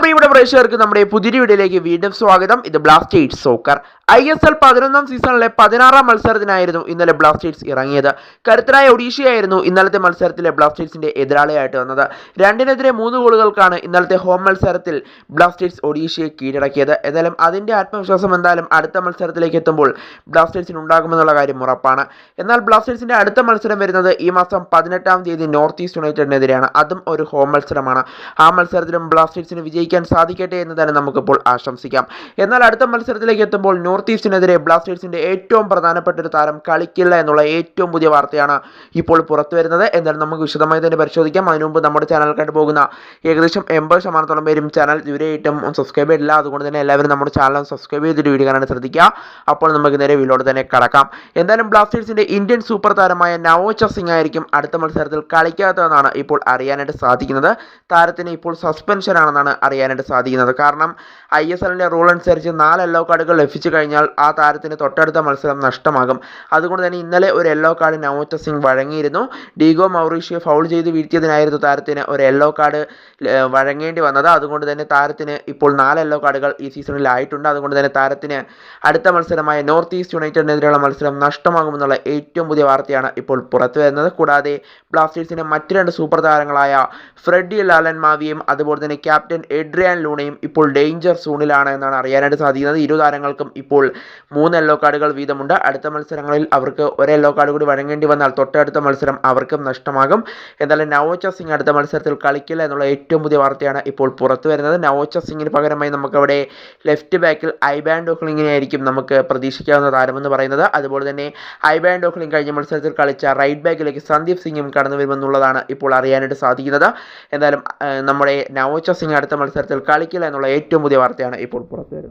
പ്രിയപ്പെട്ട പ്രേക്ഷകർക്ക് നമ്മുടെ പുതിയ വീഡിയോയിലേക്ക് വീണ്ടും സ്വാഗതം. ഇത് Blasters soccer I S L പതിനൊന്നാം സീസണിലെ പതിനാറാം മത്സരത്തിനായിരുന്നു ഇന്നലെ ബ്ലാസ്റ്റേഴ്സ് ഇറങ്ങിയത്. കരുത്തരായ ഒഡീഷയായിരുന്നു ഇന്നലത്തെ മത്സരത്തിലെ ബ്ലാസ്റ്റേഴ്സിന്റെ എതിരാളിയായിട്ട് വന്നത്. രണ്ടിനെതിരെ മൂന്ന് ഗോളുകൾക്കാണ് ഇന്നലത്തെ ഹോം മത്സരത്തിൽ ബ്ലാസ്റ്റേഴ്സ് ഒഡീഷയെ കീഴടക്കിയത്. എന്നാലും അതിന്റെ ആത്മവിശ്വാസം എന്തായാലും അടുത്ത മത്സരത്തിലേക്ക് എത്തുമ്പോൾ ബ്ലാസ്റ്റേഴ്സിന് ഉണ്ടാകുമെന്നുള്ള കാര്യം ഉറപ്പാണ്. എന്നാൽ ബ്ലാസ്റ്റേഴ്സിന്റെ അടുത്ത മത്സരം വരുന്നത് ഈ മാസം പതിനെട്ടാം തീയതി നോർത്ത് ഈസ്റ്റ് യുണൈറ്റഡിനെതിരെയാണ് അതും ഒരു ഹോം മത്സരമാണ്. ആ മത്സരത്തിലും ബ്ലാസ്റ്റേഴ്സിന് വിജയിക്കാൻ സാധിക്കട്ടെ എന്ന് തന്നെ നമുക്കിപ്പോൾ ആശംസിക്കാം. എന്നാൽ അടുത്ത മത്സരത്തിലേക്ക് എത്തുമ്പോൾ നോർത്ത് ഈസ്റ്റിനെതിരെ ബ്ലാസ്റ്റേഴ്സിന്റെ ഏറ്റവും പ്രധാനപ്പെട്ട ഒരു താരം കളിക്കില്ല എന്നുള്ള ഏറ്റവും പുതിയ വാർത്തയാണ് ഇപ്പോൾ പുറത്തു വരുന്നത്. എന്നാൽ നമുക്ക് വിശദമായി തന്നെ പരിശോധിക്കാം. അതിനു മുമ്പ് നമ്മുടെ ചാനൽ കണ്ടു പോകുന്ന ഏകദേശം എൺപത് ശതമാനത്തോളം പേരും ചാനൽ ഇതുവരെയായിട്ടും സബ്സ്ക്രൈബ് ചെയ്തില്ല അതുകൊണ്ട് തന്നെ എല്ലാവരും നമ്മുടെ ചാനൽ സബ്സ്ക്രൈബ് ചെയ്തിട്ട് വീഡിയോ കാണാൻ ശ്രദ്ധിക്കുക. അപ്പോൾ നമുക്ക് നേരെ വീഡിയോട് തന്നെ കടക്കാം. എന്തായാലും ബ്ലാസ്റ്റേഴ്സിന്റെ ഇന്ത്യൻ സൂപ്പർ താരമായ നവോച്ച സിംഗ് ആയിരിക്കും അടുത്ത മത്സരത്തിൽ കളിക്കാത്തതെന്നാണ് ഇപ്പോൾ അറിയാനായിട്ട് സാധിക്കുന്നത്. താരത്തിന് ഇപ്പോൾ സസ്പെൻഷൻ ആണെന്നാണ് അറിയാനായിട്ട് സാധിക്കുന്നത്. കാരണം ഐ എസ് എല്ലിന്റെ റൂൾ അനുസരിച്ച് നാല് യെല്ലോ കാർഡുകൾ ലഭിച്ചു കഴിഞ്ഞാൽ ആ താരത്തിന് തൊട്ടടുത്ത മത്സരം നഷ്ടമാകും. അതുകൊണ്ട് തന്നെ ഇന്നലെ ഒരു യെല്ലോ കാർഡ് നവോറ്റ സിംഗ് വഴങ്ങിയിരുന്നു. ഡീഗോ മൗറീഷ്യോ ഫൗൾ ചെയ്ത് വീഴ്ത്തിയതിനായിരുന്നു താരത്തിന് ഒരു യെല്ലോ കാർഡ് വഴങ്ങേണ്ടി വന്നത്. അതുകൊണ്ട് തന്നെ താരത്തിന് ഇപ്പോൾ നാല് യെല്ലോ കാർഡുകൾ ഈ സീസണിൽ ആയിട്ടുണ്ട്. അതുകൊണ്ട് തന്നെ താരത്തിന് അടുത്ത മത്സരമായ നോർത്ത് ഈസ്റ്റ് യുണൈറ്റഡിനെതിരെയുള്ള മത്സരം നഷ്ടമാകുമെന്നുള്ള ഏറ്റവും പുതിയ വാർത്തയാണ് ഇപ്പോൾ പുറത്തു വരുന്നത്. കൂടാതെ ബ്ലാസ്റ്റേഴ്സിന്റെ മറ്റ് രണ്ട് സൂപ്പർ താരങ്ങളായ ഫ്രെഡി ലാലൻ മാവിയും അതുപോലെ തന്നെ ക്യാപ്റ്റൻ എഡ്രിയാൻ ലൂണയും ഇപ്പോൾ ഡേഞ്ചർ സോണിലാണ് എന്നാണ് അറിയാനായിട്ട് സാധിക്കുന്നത്. ഇരു താരങ്ങൾക്കും ഇപ്പോൾ മൂന്ന് യെല്ലോ കാർഡുകൾ വീതമുണ്ട്. അടുത്ത മത്സരങ്ങളിൽ അവർക്ക് ഒരു യെല്ലോ കാർഡ് കൂടി വഴങ്ങേണ്ടി വന്നാൽ തൊട്ടടുത്ത മത്സരം അവർക്കും നഷ്ടമാകും. എന്തായാലും നവോച്ച സിംഗ് അടുത്ത മത്സരത്തിൽ കളിക്കില്ല എന്നുള്ള ഏറ്റവും പുതിയ വാർത്തയാണ് ഇപ്പോൾ പുറത്തു വരുന്നത്. നവോച്ച സിംഗിന് പകരമായി നമുക്കവിടെ ലെഫ്റ്റ് ബാക്കിൽ ഐബാൻ ഡോക്ലിങ്ങിനെ ആയിരിക്കും നമുക്ക് പ്രതീക്ഷിക്കാവുന്ന താരമെന്ന് പറയുന്നത്. അതുപോലെ തന്നെ ഐബാൻ ഡോക്ലിംഗ് കഴിഞ്ഞ മത്സരത്തിൽ കളിച്ച റൈറ്റ് ബാക്കിലേക്ക് സന്ദീപ് സിംഗും കടന്നു വരുമെന്നുള്ളതാണ് ഇപ്പോൾ അറിയാനായിട്ട് സാധിക്കുന്നത്. എന്തായാലും നമ്മുടെ നവോച്ച സിംഗ് അടുത്ത മത്സരത്തിൽ കളിക്കില്ല എന്നുള്ള ഏറ്റവും പുതിയ വാർത്തയാണ് ഇപ്പോൾ പുറത്തു വരുന്നത്